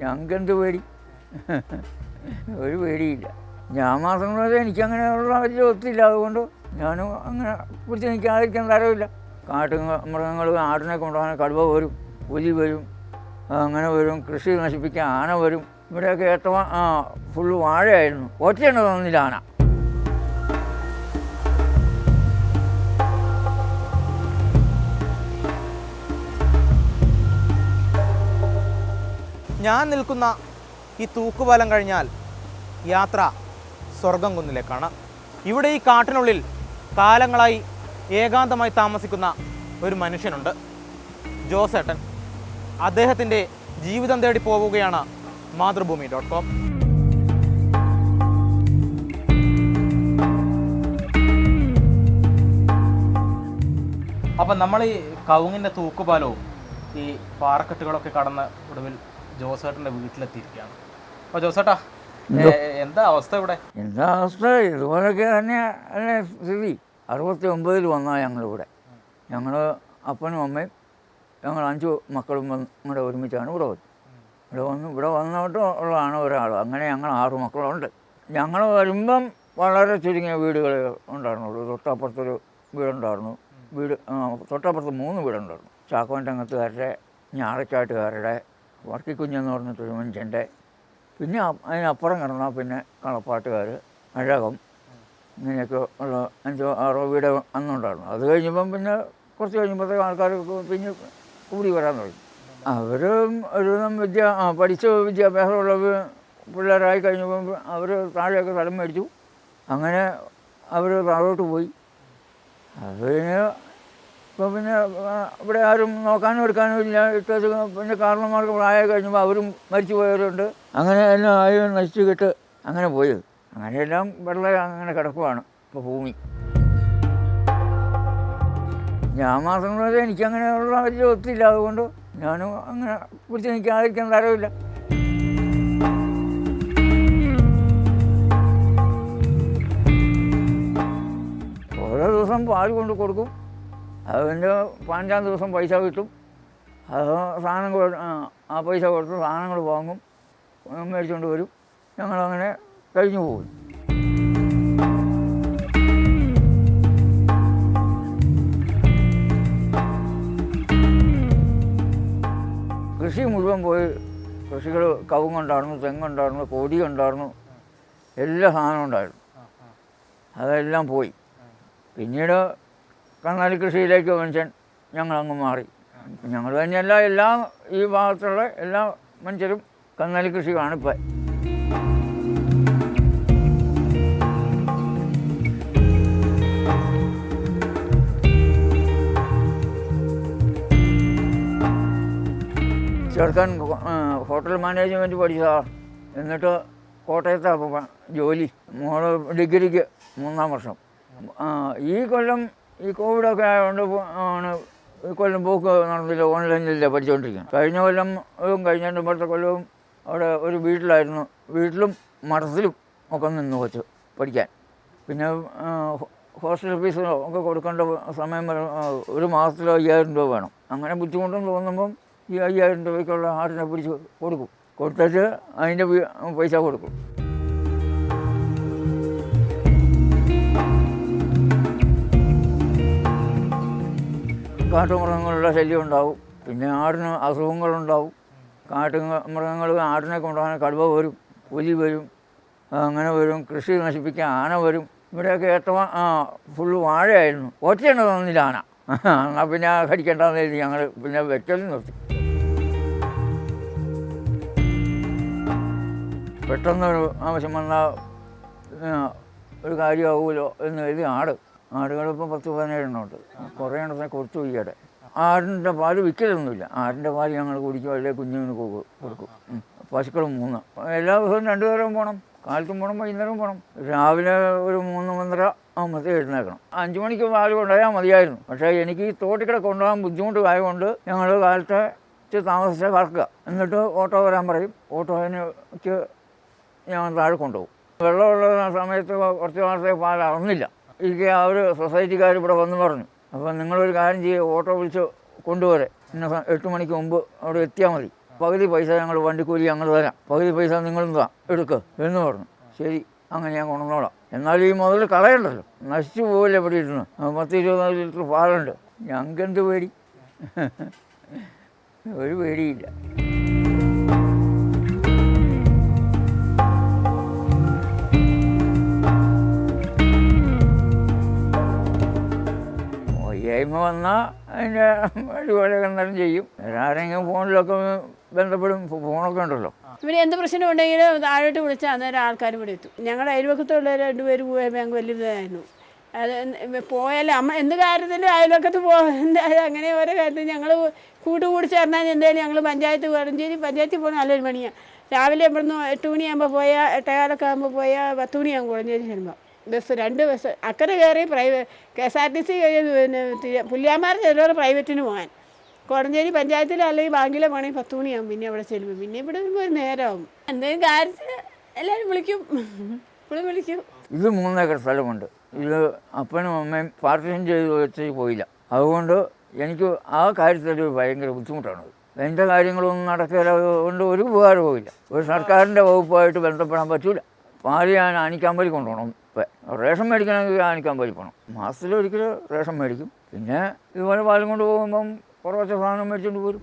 ഞങ്ങൾക്ക് എന്ത് പേടി? ഒരു പേടിയില്ല. ഞാൻ മാത്രം പോലെ എനിക്കങ്ങനെയുള്ള വലിയ ഒത്തില്ല. അതുകൊണ്ട് ഞാനും അങ്ങനെ കുറിച്ച് നിൽക്കാതിരിക്കാൻ തരവില്ല കാട്ടു മൃഗങ്ങൾ ആടിനെ കൊണ്ടുപോകാൻ കടുവ വരും പുലി വരും അങ്ങനെ വരും കൃഷി നശിപ്പിക്കാൻ ആന വരും. ഇവിടെയൊക്കെ ഏറ്റവും ഫുള്ള് വാഴയായിരുന്നു. ഒറ്റയാണ് തോന്നുന്നില്ല ആന. ഞാൻ നിൽക്കുന്ന ഈ തൂക്കുപാലം കഴിഞ്ഞാൽ യാത്ര സ്വർഗം കുന്നിലേക്കാണ്. ഇവിടെ ഈ കാട്ടിനുള്ളിൽ കാലങ്ങളായി ഏകാന്തമായി താമസിക്കുന്ന ഒരു മനുഷ്യനുണ്ട്. ജോസേട്ടൻ. അദ്ദേഹത്തിന്റെ ജീവിതം തേടി പോവുകയാണ് മാതൃഭൂമി ഡോട്ട് കോം. അപ്പം നമ്മൾ ഈ കവുങ്ങിന്റെ തൂക്കുപാലവും ഈ പാറക്കെട്ടുകളൊക്കെ കടന്ന് ഒടുവിൽ ജോസേട്ടന്റെ വീട്ടിലെത്തിയിരിക്കുകയാണ്. അപ്പോൾ ജോസേട്ടാ എന്താ? അവസ്ഥ ഇവിടെ? എന്താ അവസ്ഥ? ഇതുപോലൊക്കെ തന്നെ അല്ലേ സ്ഥിതി. അറുപത്തി ഒമ്പതിൽ വന്നാൽ ഞങ്ങളിവിടെ. ഞങ്ങൾ അപ്പനും അമ്മയും ഞങ്ങൾ അഞ്ച് മക്കളും വന്ന് ഇവിടെ ഒരുമിച്ചാണ് ഇവിടെ വന്നത്. ഇവിടെ വന്ന് ഇവിടെ വന്നിട്ട് ഉള്ളതാണ് ഒരാൾ അങ്ങനെ ഞങ്ങൾ ആറ് മക്കളുണ്ട്. ഞങ്ങൾ വരുമ്പം വളരെ ചുരുങ്ങിയ വീടുകൾ ഉണ്ടായിരുന്നുള്ളൂ തൊട്ടപ്പുറത്തൊരു വീടുണ്ടായിരുന്നു. വീട് തൊട്ടപ്പുറത്ത് മൂന്ന് വീടുണ്ടായിരുന്നു. ചാക്കോൻ രംഗത്തുകാരുടെ ഞാറച്ചാട്ടുകാരുടെ വർക്കിക്കുഞ്ഞെന്ന് പറഞ്ഞിട്ടൊരു മനുഷ്യന്റെ പിന്നെ അതിനപ്പുറം കിടന്നാൽ പിന്നെ കളപ്പാട്ടുകാർ അഴകം ഇങ്ങനെയൊക്കെ ഉള്ള അഞ്ചോ ആറോ വീട് അന്നുണ്ടായിരുന്നു. അത് കഴിഞ്ഞപ്പം പിന്നെ കുറച്ച് കഴിഞ്ഞപ്പോഴത്തേക്ക് ആൾക്കാർ പിന്നെ കൂടി വരാൻ തുടങ്ങി. അവരും ഒരുവിധം വിദ്യ പഠിച്ച വിദ്യാഭ്യാസമുള്ള പിള്ളേരായി കഴിഞ്ഞപ്പം അവർ താഴെയൊക്കെ സ്ഥലം മേടിച്ചു. അങ്ങനെ അവർ താഴോട്ട് പോയി. അതിന് ഇപ്പോൾ പിന്നെ ഇവിടെ ആരും നോക്കാനും എടുക്കാനും ഇല്ല. ഇട്ടത് പിന്നെ കാരണന്മാർക്ക് പ്രായം കഴിഞ്ഞപ്പോൾ അവരും മരിച്ചു പോയവരുണ്ട്. അങ്ങനെ എല്ലാം ആയും നശിച്ചു കിട്ട് അങ്ങനെ പോയത് അങ്ങനെയെല്ലാം വെള്ളം അങ്ങനെ കിടക്കുവാണ് ഇപ്പോൾ ഭൂമി. ഞാൻ മാത്രം എനിക്കങ്ങനെയുള്ള വലിയ ഒത്തില്ല. അതുകൊണ്ട് ഞാനും അങ്ങനെ പിടിച്ച് നിൽക്കാതിരിക്കാൻ തരവില്ല. ഓരോ ദിവസം പാൽ കൊണ്ട് കൊടുക്കും. അതിന്റെ പതിനഞ്ചാം ദിവസം പൈസ കിട്ടും. അത് സാധനം ആ, പൈസ കൊടുത്ത് സാധനങ്ങൾ വാങ്ങും. മേടിച്ചുകൊണ്ട് വരും. ഞങ്ങളങ്ങനെ കഴിഞ്ഞു പോകും. കൃഷി മുഴുവൻ പോയി. കൃഷികൾ കവുങ്ങുണ്ടായിരുന്നു തെങ്ങുണ്ടായിരുന്നു കൊടി ഉണ്ടായിരുന്നു. എല്ലാ സാധനവും ഉണ്ടായിരുന്നു. അതെല്ലാം പോയി. പിന്നീട് കന്നാലി കൃഷിയിലേക്ക് മനുഷ്യൻ ഞങ്ങളങ്ങ് മാറി. ഞങ്ങൾ തന്നെയല്ല എല്ലാ ഈ ഭാഗത്തുള്ള എല്ലാ മനുഷ്യരും കന്നാലി കൃഷി കാണിപ്പ ചെറുക്കൻ ഹോട്ടൽ മാനേജ്മെന്റ് പഠിച്ചതാ. എന്നിട്ട് കോട്ടയത്താണ് ജോലി. മോൾ ഡിഗ്രിക്ക് മൂന്നാം വർഷം. ഈ കൊല്ലം ഈ കോവിഡൊക്കെ ആയതുകൊണ്ട് ആണ് ഈ കൊല്ലം പോക്ക് നടന്നില്ല ഓൺലൈനിലല്ലേ പഠിച്ചുകൊണ്ടിരിക്കുന്നത് കഴിഞ്ഞ കൊല്ലം കഴിഞ്ഞ മുമ്പത്തെ കൊല്ലവും അവിടെ ഒരു വീട്ടിലായിരുന്നു. വീട്ടിലും മഠത്തിലും ഒക്കെ നിന്ന് വെച്ചു പഠിക്കാൻ. പിന്നെ ഹോസ്റ്റൽ ഫീസ് ഒക്കെ കൊടുക്കേണ്ട സമയം ഒരു മാസത്തിൽ അയ്യായിരം രൂപ വേണം. അങ്ങനെ ബുദ്ധിമുട്ടെന്ന് തോന്നുമ്പം ഈ അയ്യായിരം രൂപയ്ക്കുള്ള ആടിനെ പിടിച്ച് കൊടുക്കും. കൊടുത്തിട്ട് അതിന്റെ പൈസ കൊടുക്കും. കാട്ടുമൃഗങ്ങളുടെ ശല്യം ഉണ്ടാവും പിന്നെ ആടിന് അസുഖങ്ങളുണ്ടാവും. കാട്ടു മൃഗങ്ങൾ ആടിനെ കൊണ്ടുപോകാൻ കടുവ വരും പുലി വരും അങ്ങനെ വരും കൃഷി നശിപ്പിക്കാൻ ആന വരും. ഇവിടെയൊക്കെ ഏറ്റവും ആ ഫുള്ള് വാഴയായിരുന്നു. ഒറ്റയാണ് തന്നില്ല ആന. എന്നാൽ പിന്നെ കടിക്കേണ്ടെന്ന് എഴുതി ഞങ്ങൾ പിന്നെ വെക്കലും നിർത്തി. പെട്ടെന്നൊരു ആവശ്യം വന്നാൽ ഒരു കാര്യമാവുമല്ലോ എന്ന് എഴുതി ആട് ആടുകളിപ്പോൾ പത്ത് പതിനേഴെണ്ണമുണ്ട് കുറേ എണ്ണത്തിനെ കൊടുത്തു ഈയിടെ ആടിന്റെ പാൽ വിൽക്കലൊന്നുമില്ല ആടിന്റെ പാൽ ഞങ്ങൾ കുടിക്കും അല്ലെങ്കിൽ കുഞ്ഞുങ്ങൾ കൊടുക്കും. പശുക്കൾ മൂന്ന്. എല്ലാ ദിവസവും രണ്ടു നേരം പോകണം കാലത്തും പോകണം വൈകുന്നേരവും പോകണം രാവിലെ ഒരു മൂന്ന് മൂന്നര ആകുമ്പോഴത്തേ എഴുന്നേക്കണം അഞ്ചു മണിക്ക് പാൽ കൊണ്ടുപോയാൽ മതിയായിരുന്നു. പക്ഷേ എനിക്ക് ഈ തോട്ടിക്കടെ കൊണ്ടുപോകാൻ ബുദ്ധിമുട്ട് ആയതുകൊണ്ട് ഞങ്ങൾ കാലത്തെ താമസിച്ച് കറക്കുക. എന്നിട്ട് ഓട്ടോ വരാൻ പറയും. ഓട്ടോയ്ക്ക് ഞാൻ താഴെ കൊണ്ടുപോകും. വെള്ളമുള്ള സമയത്ത് കുറച്ച് മാസത്തേക്ക് പാൽ അറന്നില്ല എനിക്ക് അവർ സൊസൈറ്റിക്കാർ ഇവിടെ വന്ന് പറഞ്ഞു. അപ്പോൾ നിങ്ങളൊരു കാര്യം ചെയ്യുക ഓട്ടോ വിളിച്ച് കൊണ്ടുവരെ. ഇന്ന എട്ട് മണിക്ക് മുമ്പ് അവിടെ എത്തിയാൽ മതി. പകുതി പൈസ ഞങ്ങൾ വണ്ടിക്കൂലി ഞങ്ങൾ തരാം. പകുതി പൈസ നിങ്ങളും താ എടുക്ക് എന്ന് പറഞ്ഞു. ശരി അങ്ങനെ ഞാൻ കൊണ്ടുവന്നോളാം. എന്നാലും ഈ മുതൽ കളയണ്ടല്ലോ. നശിച്ചു പോകില്ല എവിടെ ഇരുന്ന്. പത്ത് ഇരുപത് ലിറ്റർ പാലുണ്ട്. ഞങ്ങൾക്ക് എന്ത് പേടി? ഒരു പേടിയില്ല. വയ്യായ്മ വന്നാൽ അതിന്റെ വഴിപാടൊക്കെ എന്തായാലും ചെയ്യും. ആരെങ്കിലും ഫോണിലൊക്കെ ബന്ധപ്പെടും. ഫോണൊക്കെ ഉണ്ടല്ലോ. പിന്നെ എന്ത് പ്രശ്നം ഉണ്ടെങ്കിലും താഴോട്ട് വിളിച്ചാൽ അന്നേരം ആൾക്കാർ ഇവിടെ എത്തും. ഞങ്ങളുടെ അയൽവക്കത്തുള്ള രണ്ടുപേര് പോയ ബാങ്ക് വലിയ ഇതായിരുന്നു അത് പോയാലും അമ്മ എന്ത് കാര്യത്തിലും അയൽവക്കത്ത് പോകുന്ന അങ്ങനെ ഓരോ കാര്യത്തിൽ ഞങ്ങൾ കൂട്ടുകൂടി ചേർന്നാൽ എന്തായാലും ഞങ്ങൾ പഞ്ചായത്ത് കോടഞ്ചേരി പഞ്ചായത്തിൽ പോകുന്ന നല്ലൊരു മണിയാണ് രാവിലെ ഇവിടുന്ന് എട്ട് മണിയാകുമ്പോൾ പോയാൽ എട്ടേകാലൊക്കെ ആകുമ്പോൾ പോയാൽ പത്ത് മണിയാകും കോടഞ്ചേരി ചെല്ലുമ്പോൾ ബസ് രണ്ട് ബസ് അക്കരെ കയറി private K S R T C പിന്നെ തിരു- പുല്ലിയാമാർ ചിലവർ പ്രൈവറ്റിന് പോകാൻ. കോടഞ്ചേരി പഞ്ചായത്തിൽ അല്ലെങ്കിൽ ബാങ്കിലെ പോകണമെങ്കിൽ പത്ത് മണിയാകും പിന്നെ അവിടെ ചെല്ലുമ്പോൾ പിന്നെ ഇവിടെ വരുമ്പോൾ ഒരു നേരമാകും എന്തെങ്കിലും കാര്യത്തിന് എല്ലാവരും വിളിക്കും. ഇപ്പോഴും വിളിക്കും. ഇത് മൂന്നേക്കർ സ്ഥലമുണ്ട്. ഇത് അപ്പനും അമ്മയും പാർട്ടിഷൻ ചെയ്ത് വെച്ച് പോയില്ല. അതുകൊണ്ട് എനിക്ക് ആ കാര്യത്തിൽ ഭയങ്കര ബുദ്ധിമുട്ടാണ്. എന്റെ കാര്യങ്ങളൊന്നും നടക്കില്ല അതുകൊണ്ട് ഒരു ഉപകാരവും ഇല്ല. ഒരു സർക്കാരിന്റെ വകുപ്പായിട്ട് ബന്ധപ്പെടാൻ പറ്റൂല. പാൽ ഞാൻ ആനിക്കാമ്പലി കൊണ്ടുപോകണം ഇപ്പം. റേഷൻ മേടിക്കണമെങ്കിൽ ആനിക്കാമ്പലി പോകണം മാസത്തിലൊരിക്കൽ റേഷൻ മേടിക്കും. പിന്നെ ഇതുപോലെ പാലും കൊണ്ട് പോകുമ്പം കുറച്ച് സാധനം മേടിച്ചുകൊണ്ട് പോരും.